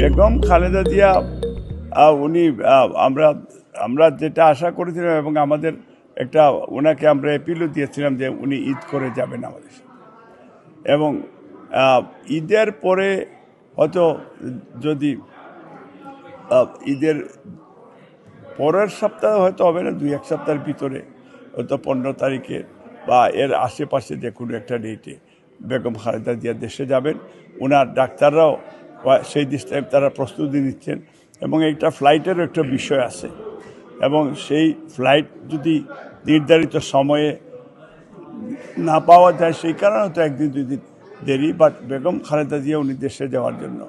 বেগম খালেদা জিয়া উনি আমরা আমরা যেটা আশা করেছিলাম এবং আমাদের একটা, ওনাকে আমরা অ্যাপিলও দিয়েছিলাম যে উনি ঈদ করে যাবেন আমাদের এবং ঈদের পরে হয়তো যদি ঈদের পরের সপ্তাহে হয়তো হবে না, দুই এক সপ্তাহের ভিতরে হয়তো পনেরো তারিখে বা এর আশেপাশে যে কোনো একটা ডেটে বেগম খালেদা জিয়া দেশে যাবেন। ওনার ডাক্তাররাও সেই দৃষ্টিতে তারা প্রস্তুতি নিচ্ছেন। এবং একটা ফ্লাইটেরও একটা বিষয় আছে। এবং সেই ফ্লাইট যদি নির্ধারিত সময়ে না পাওয়া যায় সেই কারণে তো একদিন দুই দিন দেরি বাট বেগম খালেদা জিয়া উনি দেশে যাওয়ার জন্য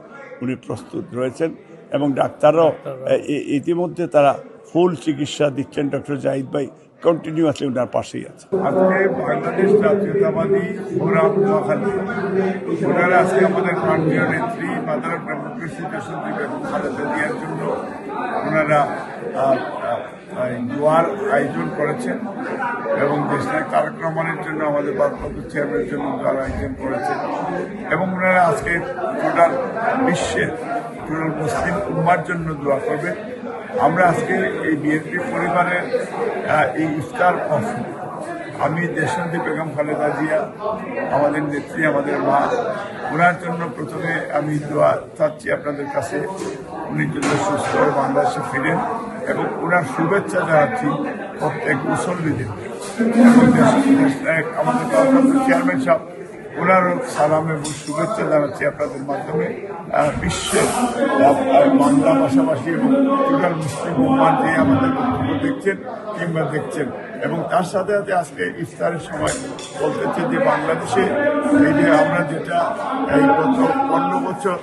উনি প্রস্তুত রয়েছেন। এবং ডাক্তাররাও ইতিমধ্যে তারা ফুল চিকিৎসা দিচ্ছেন ডক্টর জাহিদ ভাই। কন্টিনিউয়াসলি ওনার পাশেই আছে। আজকে বাংলাদেশ জাতীয়তাবাদী ফোরাম নোয়াখালী, ওনারা আজকে আমাদের মাননীয় নেত্রী, মাদার ডেমোক্রেসি দেশনেত্রী বেগম খালেদা জন্য ওনারা দোয়ার আয়োজন করেছেন এবং দেশের তারেক জন্য আমাদের ভারপ্রাপ্ত চেয়ারম্যানের জন্য দোয়ার আয়োজন করেছেন। এবং ওনারা আজকে টোটাল বিশ্বের মুসলিম উম্মার জন্য দোয়া করবেন। আমরা আজকে এই বিএনপি পরিবারের এই ইফতার কফি আমি দেশান্তি বেগম খালেদা জিয়া, আমাদের নেত্রী, আমাদের মা, ওনার জন্য প্রথমে আমি দোয়া চাচ্ছি আপনাদের কাছে। উনি জন্য সুস্থ বাংলাদেশে ফিরেন এবং ওনার শুভেচ্ছা জানাচ্ছি প্রত্যেক মুসল্লিদের। এবং আমাদের চেয়ারম্যান সাহেব ওনারও সালাম এবং শুভেচ্ছা জানাচ্ছি আপনাদের মাধ্যমে। বিশ্বের বাংলা পাশাপাশি এবং টোটাল মুসলিম উম্মার যে আমাদের বক্তব্য দেখছেন কিংবা দেখছেন। এবং তার সাথে সাথে আজকে ইফতারের সময় বলতেছে যে বাংলাদেশে এই যে আমরা যেটা এই গত পনেরো বছর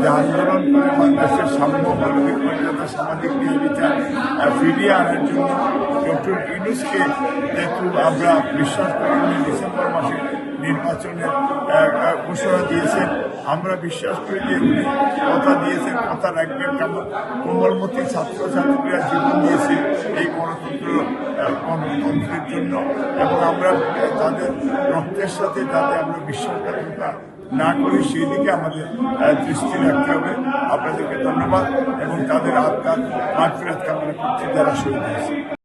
যে আন্দোলন করে বাংলাদেশের সাম্য মানবিক মর্যাদা সামাজিক ন্যায় বিচার ফিরিয়ে আনার জন্য ডক্টর ইউনুসকে যেহেতু আমরা বিশ্বাস করি ডিসেম্বর মাসে নির্বাচনের ঘোষণা দিয়েছেন। আমরা বিশ্বাস করি যে উনি কথা দিয়েছেন, কথা রাখবেন। কেমন? কোমলমতি ছাত্রছাত্রীরা জীবন দিয়েছে এই গণতন্ত্র গণতন্ত্রের জন্য। এবং আমরা তাদের রক্তের সাথে তাদের আমরা বিশ্বাসঘাতকতা না করি সেই দিকে আমাদের দৃষ্টি রাখতে হবে। আপনাদেরকে ধন্যবাদ এবং তাদের আত্মার মাঠ ফেরত কামনা যারা শহীদ হয়েছে।